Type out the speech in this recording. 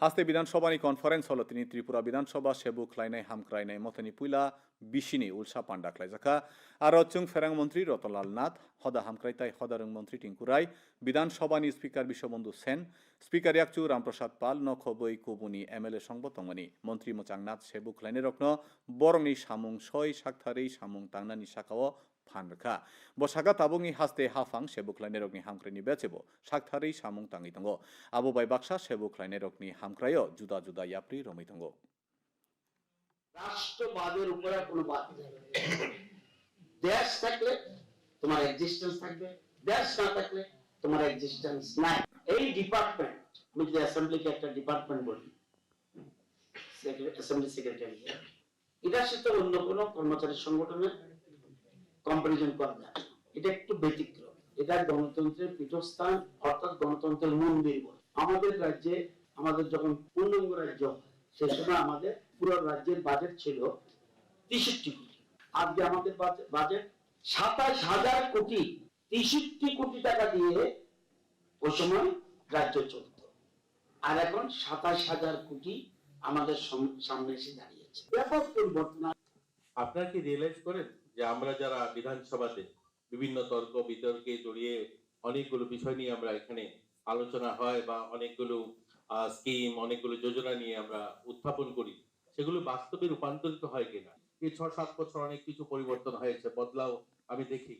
হাস্তে বিধানসভানি conference hall তিনি ত্রিপুরা বিধানসভা সেবু খ্লাইনাই হামক্রাইনাই মতনি পুইলা, বিশিনি, উলসা পান্ডা খ্লাইজাখা আর চুং ফেরাং মন্ত্রী রতনলাল নাথ, হদা হামক্রাইতাই হদারং মন্ত্রী টিঙ্কু রায় বিধানসভানি স্পিকার বিশ্ববন্ধু সেন, স্পিকার ইয়াকচু রামপ্রসাদ পাল নখবৈ কুবুনি এমএলএ সংবতংমানি মন্ত্রী মোচাংনাথ সেবু খ্লাইনে রত্ন বরংনি সামুং সয় সাকথারই সামুং তাংনানি সাকাও ফানরখা বসাকা তাবুংনি হাস্তে হাফাং সেবুক লাইনে রগনি হামক্রাইনি বেচেবো সাকথারই সামুং তাঙ্গি দङ আবু বাই বাক্সা সেবুক লাইনে রগনি হামক্রাইও জুদা জুদা ইয়াপ্রি রমি দङ রাষ্ট্রবাদের উপরে কোনো বাদ দেশ থাকলে তোমার এক্সিস্টেন্স থাকবে। দেশ না থাকলে তোমার এক্সিস্টেন্স নাই। এই ডিপার্টমেন্ট আমি যদি অ্যাসেম্বলিকে একটা ডিপার্টমেন্ট বলি অ্যাসেম্বলি সেক্রেটারি এটার সাথে অন্য কোনো কর্মচারী সংগঠনের কম্পারিজন করা যায়। এটা একটু ব্যতিক্রম এটা গণতন্ত্রের পীঠস্থান, অর্থাৎ গণতন্ত্রের মন্দির বলে। আমাদের রাজ্যে, আমাদের যখন পূর্ণাঙ্গ রাজ্য সে সময় আমাদের পুরো রাজ্যের বাজেট ছিল তেষট্টি কোটি। আজকে আমাদের বাজে- বাজেট সাতাশ হাজার কোটি। তেষট্টি কোটি টাকা দিয়ে ওই সময় রাজ্য চলত। আর এখন সাতাশ হাজার কোটি আমাদের সামনে এসে দাঁড়িয়েছে। ব্যাপক পরিবর্তন আপনারা কি রিয়েলাইজ করেন যে আমরা যারা বিধানসভাতে বিভিন্ন তর্ক, বিতর্কে জড়িয়ে অনেকগুলো বিষয় নিয়ে আমরা এখানে আলোচনা হয় বা অনেকগুলো স্কিম অনেকগুলো যোজনা নিয়ে আমরা উত্থাপন করি, সেগুলো বাস্তবে রূপান্তরিত হয় কিনা? এই ছ সাত বছর অনেক কিছু পরিবর্তন হয়েছে, বদলাও, আমি দেখি।